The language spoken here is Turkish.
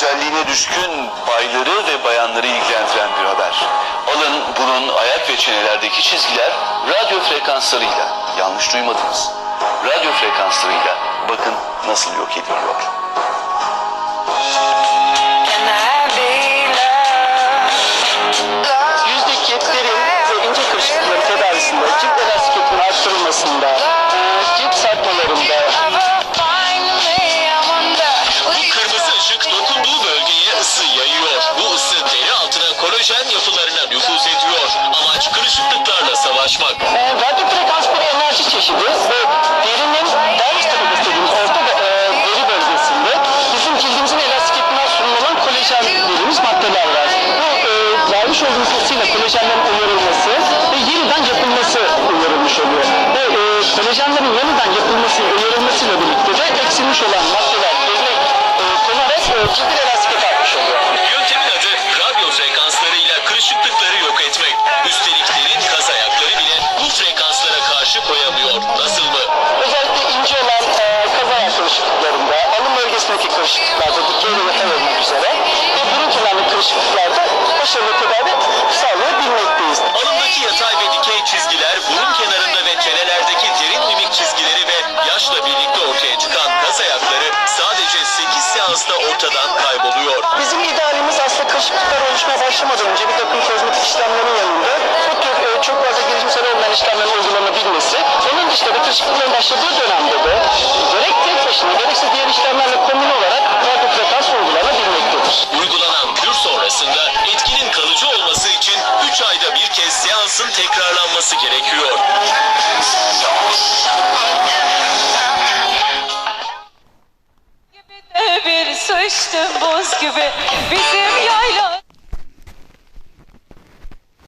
güzelliğine düşkün bayları ve bayanları ilgilendiren bir haber. Alın, burun, ayak ve çenelerdeki çizgiler radyo frekanslarıyla, yanlış duymadınız, radyo frekanslarıyla bakın nasıl yok ediliyor. Yüzdeki derin ve ince kırışıklıkların tedavisinde, cilt savaşmak. e, radyo frekans bir enerji çeşidi ve derinin dermis tabakası dediğimiz orta ve e, deri bölgesinde bizim cildimizin elastikiyetinden sunulan kolajen dediğimiz maddeler var. Bu e, vermiş olduğumuz ısıyla kolajenlerin uyarılması ve yeniden yapılması uyarılmış oluyor. Ve e, kolajenlerin yeniden yapılması, uyarılmasıyla birlikte de eksilmiş olan maddeler yerine e, konarak e, cildin bölgesindeki kırışıklıklarda, dikey ve yatay olmak üzere ve burun kenarındaki kırışıklıklarda başarılı tedavi sağlayabilmekteyiz. Alındaki yatay ve dikey çizgiler, burun kenarında ve çenelerdeki derin mimik çizgileri ve yaşla birlikte ortaya çıkan kaz ayakları sadece 8 seansta ortadan kayboluyor. Bizim idealimiz aslında kırışıklıklar oluşmaya başlamadan önce bir takım kozmetik işlemlerin yanında bu tür e, çok fazla girişimsel olmayan işlemlerin uygulanabilmesi, onun dışında da kırışıklıkların başladığı dönemde sıçtım buz gibi. Bizim yay